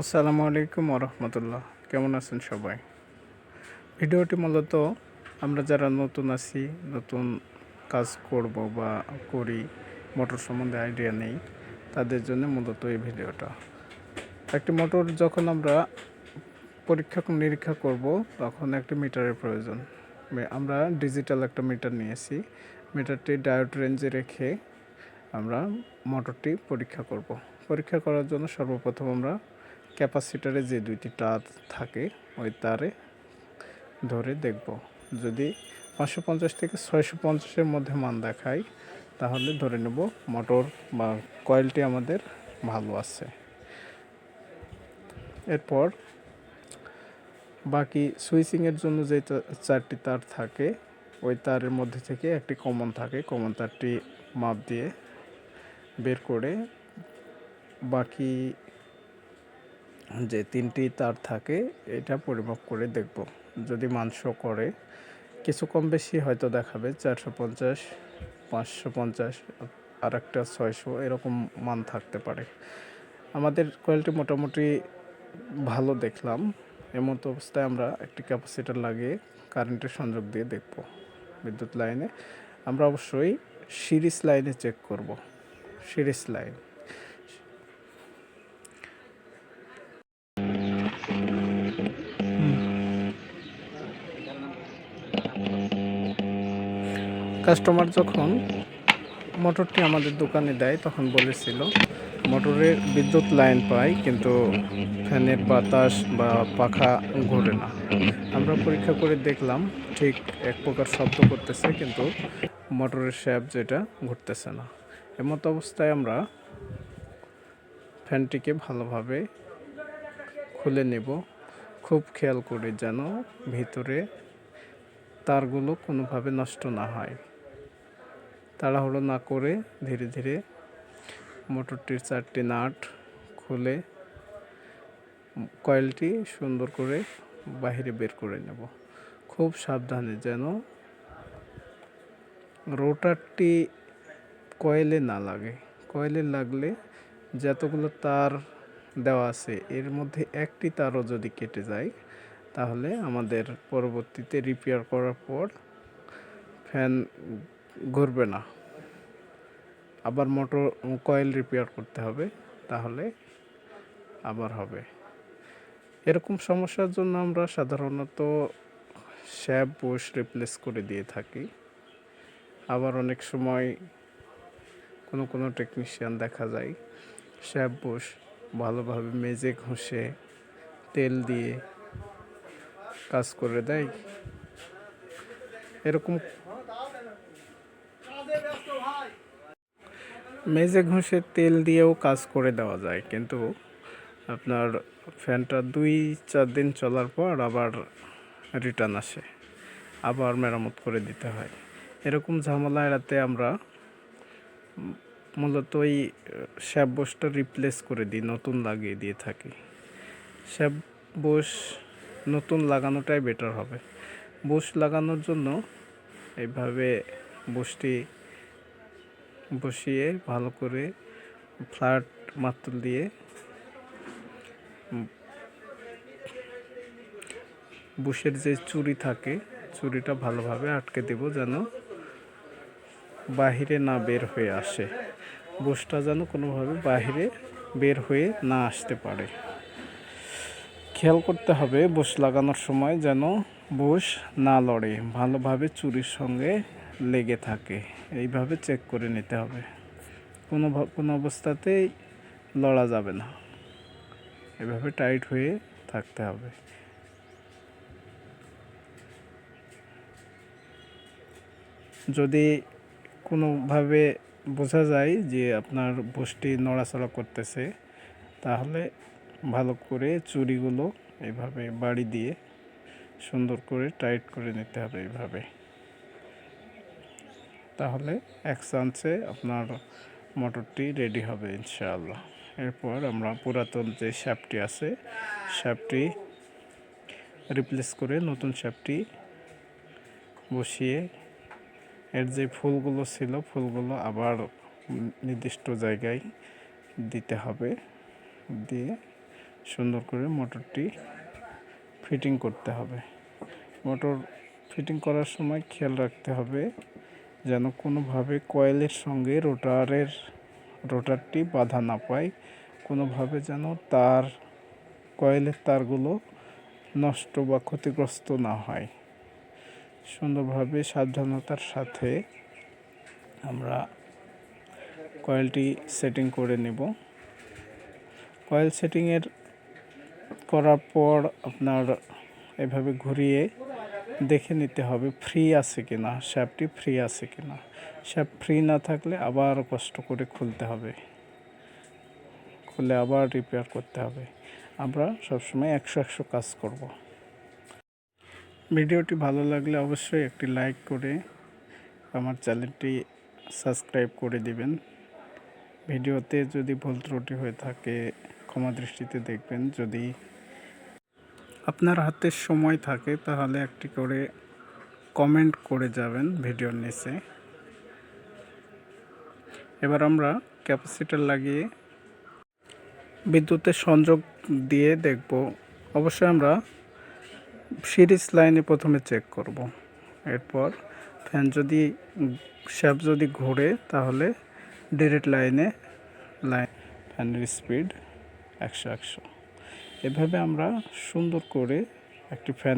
আসসালামু আলাইকুম রহমতুল্লাহ কেমন আছেন সবাই? ভিডিওটি মূলত আমরা যারা নতুন আছি, নতুন কাজ করব বা করি, মোটর সম্বন্ধে আইডিয়া নেই, তাদের জন্য মূলত এই ভিডিওটা। একটি মোটর যখন আমরা পরীক্ষা নিরীক্ষা করব, তখন একটি মিটারের প্রয়োজন। আমরা ডিজিটাল একটা মিটার নিয়েছি। মিটারটি ডায়োড রেঞ্জে রেখে আমরা মোটরটি পরীক্ষা করব। পরীক্ষা করার জন্য সর্বপ্রথম আমরা ক্যাপাসিটারে যে দুইটি তার থাকে, ওই তারে ধরে দেখব। যদি পাঁচশো পঞ্চাশ থেকে ছয়শো পঞ্চাশের মধ্যে মান দেখায় তাহলে ধরে নেব মোটর বা কয়েলটি আমাদের ভালো আছে। এরপর বাকি সুইচিংয়ের জন্য যে চারটি তার থাকে, ওই তারের মধ্যে থেকে একটি কমন থাকে। কমন তারটি মাপ দিয়ে বের করে বাকি যে তিনটি তার থাকে, এটা পরিমাপ করে দেখব। যদি মাংস করে, কিছু কম বেশি হয়তো দেখাবে, চারশো পঞ্চাশ, পাঁচশো পঞ্চাশ আর একটা ছয়শো, এরকম মান থাকতে পারে। আমাদের কোয়ালিটি মোটামুটি ভালো দেখলাম। এমত অবস্থায় আমরা একটি ক্যাপাসিটার লাগিয়ে কারেন্টের সংযোগ দিয়ে দেখব বিদ্যুৎ লাইনে। আমরা অবশ্যই সিরিজ লাইনে চেক করব। Series line. কাস্টমার যখন মোটরটি আমাদের দোকানে দেয়, তখন বলেছিল মোটরের বিদ্যুৎ লাইন পাই, কিন্তু ফ্যানের বাতাস বা পাখা ঘোরে না। আমরা পরীক্ষা করে দেখলাম, ঠিক এক প্রকার শব্দ করতেছে, কিন্তু মোটরের শ্যাপ যেটা ঘুরতেছে না। এমত অবস্থায় আমরা ফ্যানটিকে ভালোভাবে খুলে নেব। খুব খেয়াল করে যেন ভিতরে তারগুলো কোনোভাবে নষ্ট না হয়। তাড়াহুড়ো না করে ধীরে ধীরে মোটরটির চারটি নাট খুলে কয়েলটি সুন্দর করে বাইরে বের করে নেব। খুব সাবধানে যেন রোটারটি কয়েলে না লাগে। কয়েলে লাগলে যতগুলো তার দেওয়া আছে, এর মধ্যে একটি তারও যদি কেটে যায়, তাহলে আমাদের পরবর্তীতে রিপেয়ার করার পর ফ্যান ঘুরবে না। আবার মোটর, কয়েল রিপেয়ার করতে হবে, তাহলে আবার হবে। এরকম সমস্যার জন্য আমরা সাধারণত শ্যাপ বুশ রিপ্লেস করে দিয়ে থাকি। আবার অনেক সময় কোনো কোনো টেকনিশিয়ান দেখা যায় শ্যাপ বুশ ভালোভাবে মেজে ঘষে, তেল দিয়ে কাজ করে দেয়। এরকম মেজে ঘষে তেল দিয়েও কাজ করে দেওয়া যায়। কিন্তু আপনার ফ্যানটা দুই, চার দিন চলার পর আবার রিটার্ন আসে। আবার মেরামত করে দিতে হয়। এরকম ঝামেলা এড়াতে আমরা মূলত ওই শ্যাপ বোসটা রিপ্লেস করে দিই, নতুন লাগিয়ে দিয়ে থাকি। শ্যাপ বোস নতুন লাগানোটাই বেটার হবে। বুশ লাগানোর জন্য এইভাবে বুশটি বসিয়ে ভালো করে ফ্ল্যাট মাত্র দিয়ে বুশের যে চুরি থাকে চুরিটা ভালোভাবে আটকে দেব যেন বাহিরে না বের হয়ে আসে। বুশটা যেন কোনোভাবে বাহিরে বের হয়ে না আসতে পারে। খেয়াল করতে হবে, বুশ লাগানোর সময় যেন বুশ না লড়ে। ভালোভাবে চুরির সঙ্গে লেগে থাকে। এইভাবে চেক করে নিতে হবে। কোনো কোনো অবস্থাতেই লড়া যাবে না। এভাবে টাইট হয়ে থাকতে হবে। যদি কোনোভাবে বোঝা যায় যে আপনার বুশটি নড়াচড়া করতেছে, তাহলে ভালো করে চুরিগুলো এইভাবে বাড়ি দিয়ে সুন্দর করে টাইট করে নিতে হবে এইভাবে। তাহলে এক চান্সে আপনার মোটরটি রেডি হবে ইনশাআল্লাহ। এরপর আমরা পুরাতন যে শ্যাপটি আছে শ্যাপটি রিপ্লেস করে নতুন শ্যাপটি বসিয়ে এর যে ফুলগুলো ছিল, ফুলগুলো আবার নির্দিষ্ট জায়গায় দিতে হবে। দিয়ে সুন্দর করে মোটরটি ফিটিং করতে হবে। মোটর ফিটিং করার সময় খেয়াল রাখতে হবে যেন কোনোভাবে কয়েলের সঙ্গে রোটারের, রোটারটি বাধা না পায়, কোনোভাবে যেন তার, কয়েলের তারগুলো নষ্ট বা ক্ষতিগ্রস্ত না হয়। সুন্দরভাবে সাবধানতার সাথে আমরা কয়েলটি সেটিং করে নেব। কয়েল সেটিংয়ের করার পর আপনার এভাবে ঘুরিয়ে দেখে নিতে হবে ফ্রি আছে কি না শ্যাপটি ফ্রি আছে কি না শ্যাপ ফ্রি না থাকলে আবার কষ্ট করে খুলতে হবে। খুলে আবার রিপেয়ার করতে হবে। আমরা সবসময় একশো একশো কাজ করব। ভিডিওটি ভালো লাগলে অবশ্যই একটি লাইক করে আমার চ্যানেলটি সাবস্ক্রাইব করে দিবেন। ভিডিওতে যদি ভুল ত্রুটি হয়ে থাকে, ক্ষমা দৃষ্টিতে দেখবেন। যদি আপনার হাতে সময় থাকে, তাহলে একটি করে কমেন্ট করে যাবেন ভিডিওর নিচে। এবার আমরা ক্যাপাসিটার লাগিয়ে বিদ্যুতের সংযোগ দিয়ে দেখব। অবশ্যই আমরা সিরিজ লাইনে প্রথমে চেক করব। এরপর ফ্যান যদি শ্যাপ যদি ঘোরে, তাহলে ডিরেক্ট লাইনে লাইন ফ্যানের স্পিড একশো একশো। এভাবে আমরা সুন্দর করে একটি ফ্যান